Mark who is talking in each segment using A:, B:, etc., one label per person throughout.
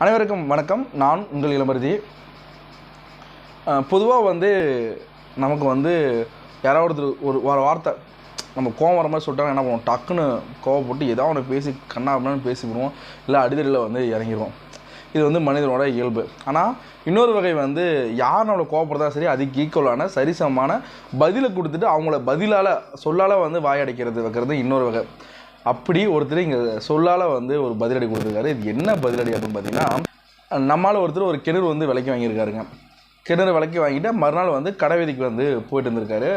A: அனைவருக்கும் வணக்கம். நான் உங்கள் இளமருதி. பொதுவாக வந்து நமக்கு வந்து யாராவது ஒருத்தர் ஒரு ஒரு வார்த்தை நம்ம கோவம் வர மாதிரி சொல்லிட்டாங்க என்ன பண்ணுவோம்? டக்குன்னு கோவப்பட்டு ஏதாவது ஒன்று பேசி கண்ணா அப்படின்னு பேசிவிடுவோம் இல்லை அடிதடியில் வந்து இறங்கிடுவோம் இது வந்து மனிதனோட இயல்பு. ஆனால் இன்னொரு வகை வந்து யார் நம்மளை கோவப்படுறதா சரி அதுக்கு ஈக்குவலான சரிசமமான பதிலை கொடுத்துட்டு அவங்கள பதிலால் சொல்லால் வந்து வாயடைக்கிறது வைக்கிறது இன்னொரு வகை. அப்படி ஒருத்தர் இங்கே சொல்லால் வந்து ஒரு பதிலடி கொடுத்துருக்காரு. இது என்ன பதிலடி அப்படின்னு பார்த்தீங்கன்னா நம்மளால் ஒருத்தர் ஒரு கிணறு வந்து விலைக்கு வாங்கியிருக்காருங்க. கிணறு விலைக்கு வாங்கிட்டு மறுநாள் வந்து கடை வீதிக்கு வந்து போயிட்டு இருந்திருக்காரு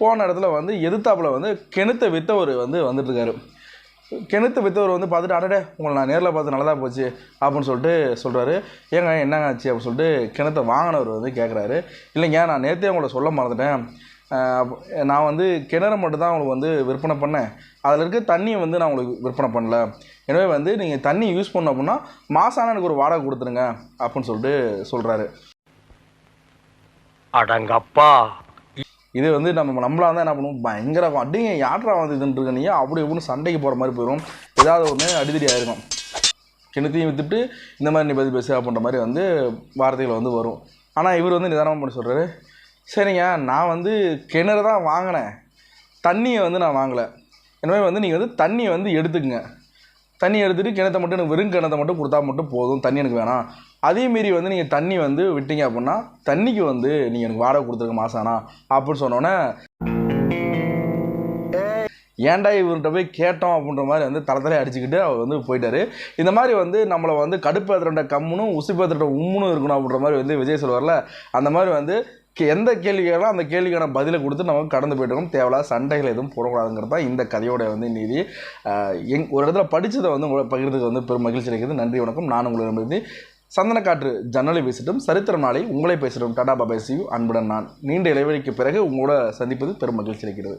A: போன இடத்துல வந்து எதிர்த்தாப்பில் வந்து கிணத்தை விற்றவர் வந்து வந்துட்டுருக்காரு. கிணத்து விற்றவர் வந்து பார்த்துட்டு அடடே உங்களை நான் நேரில் பார்த்து நல்லதாக போச்சு அப்படின்னு சொல்லிட்டு சொல்கிறாரு ஏங்க என்னங்க ஆச்சு அப்படின்னு சொல்லிட்டு கிணத்தை வாங்கினவர் வந்து கேட்குறாரு இல்லைங்க நான் நேற்றே உங்களை சொல்ல மறந்துட்டேன். நான் வந்து கிணறு மட்டும் தான் உங்களுக்கு வந்து விற்பனை பண்ணேன். அதில் இருக்க தண்ணியை வந்து நான் உங்களுக்கு விற்பனை பண்ணல. எனவே வந்து நீங்கள் தண்ணி யூஸ் பண்ண அப்படின்னா மாசான எனக்கு ஒரு வாடகை கொடுத்துருங்க அப்படின்னு சொல்லிட்டு சொல்கிறாரு
B: அடங்கப்பா.
A: இது வந்து நம்ம நம்மளா இருந்தால் என்ன பண்ணுவோம்? பயங்கர அடிங்க யாட்ரா வந்து இதுன்றிருக்க நீ அப்படி இப்படின்னு சண்டைக்கு போகிற மாதிரி போயிடும் ஏதாவது ஒன்று அடிதடி ஆயிருக்கும். கிணத்தையும் வித்துட்டு இந்த மாதிரி நீ பதில் பேசு அப்படின்ற மாதிரி வந்து வார்த்தைகள் வந்து வரும். ஆனால் இவர் வந்து நிதானமாக பண்ணி சொல்கிறாரு சரிங்க நான் வந்து கிணறு தான் வாங்கினேன். தண்ணியை வந்து நான் வாங்கலை. எனவே வந்து நீங்கள் வந்து தண்ணியை வந்து எடுத்துக்கங்க. தண்ணி எடுத்துகிட்டு கிணத்தை மட்டும் எனக்கு வெறும் கிணத்தை மட்டும் கொடுத்தா மட்டும் போதும். தண்ணி எனக்கு வேணாம். அதேமாரி மீறி வந்து நீங்கள் தண்ணி வந்து விட்டீங்க அப்படின்னா தண்ணிக்கு வந்து நீங்கள் எனக்கு வாடகை கொடுத்துருக்க மாசானா? அப்படின்னு சொன்னோன்னே ஏன்டா இவர்கிட்ட போய் கேட்டோம் அப்படின்ற மாதிரி வந்து தளத்தலை அடிச்சுக்கிட்டு அவர் வந்து போயிட்டாரு. இந்த மாதிரி வந்து நம்மளை வந்து கடுப்பேத்துறண்ட கம்முனும் உசுப்பேத்துற உம்முனும் இருக்கணும் அப்படின்ற மாதிரி வந்து விஜய் சொல்லுவார்ல அந்த மாதிரி வந்து எந்த கேள்வி கேட்கலாம் அந்த கேள்விக்கான பதிலை கொடுத்து நமக்கு கடந்து போயிட்டு தேவையில்லாத சண்டைகள் எதுவும் போடக்கூடாதுங்கிறது தான் இந்த கதையோட வந்து நீதி. எங் ஒரு இடத்துல படித்ததை வந்து உங்களை பகிர்றதுக்கு வந்து பெரும் மகிழ்ச்சி இருக்குது நன்றி வணக்கம். நான் உங்களிடமிருந்து சந்தனக்காற்று ஜன்னலை பேசிட்டும் சரித்திரம் நாளை உங்களை பேசிட்டும் டாடா பாபாய் சியூ அன்புடன் நான். நீண்ட இடைவெளிக்கு பிறகு உங்களோட சந்திப்பது பெரும் மகிழ்ச்சி அளிக்கிறது.